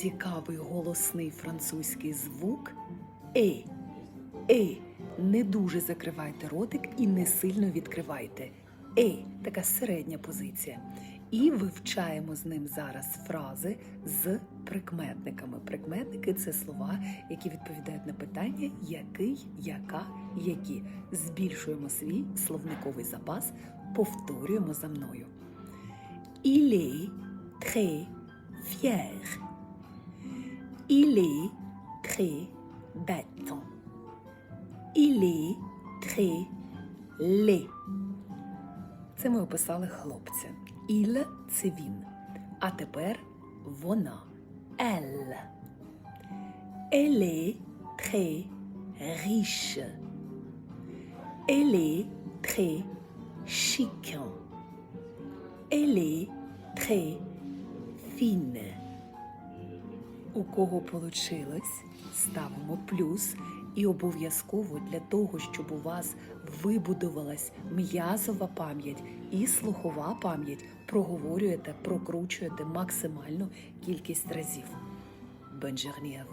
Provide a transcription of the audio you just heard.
цікавий голосний французький звук е. Е. Не дуже закривайте ротик і не сильно відкривайте. Е, така середня позиція. І вивчаємо з ним зараз фрази з прикметниками. Прикметники це слова, які відповідають на питання який, яка, які. Збільшуємо свій словниковий запас, повторюємо за мною. Il est fier. Il est très bête. Il est très laid. Це ми описали хлопця. Il – це він. А тепер вона. Elle. Elle est très riche. Elle est très chic. Elle est très fine. У кого получилось, ставимо плюс і обов'язково для того, щоб у вас вибудувалась м'язова пам'ять і слухова пам'ять, проговорюєте, прокручуєте максимальну кількість разів. Bonne journée!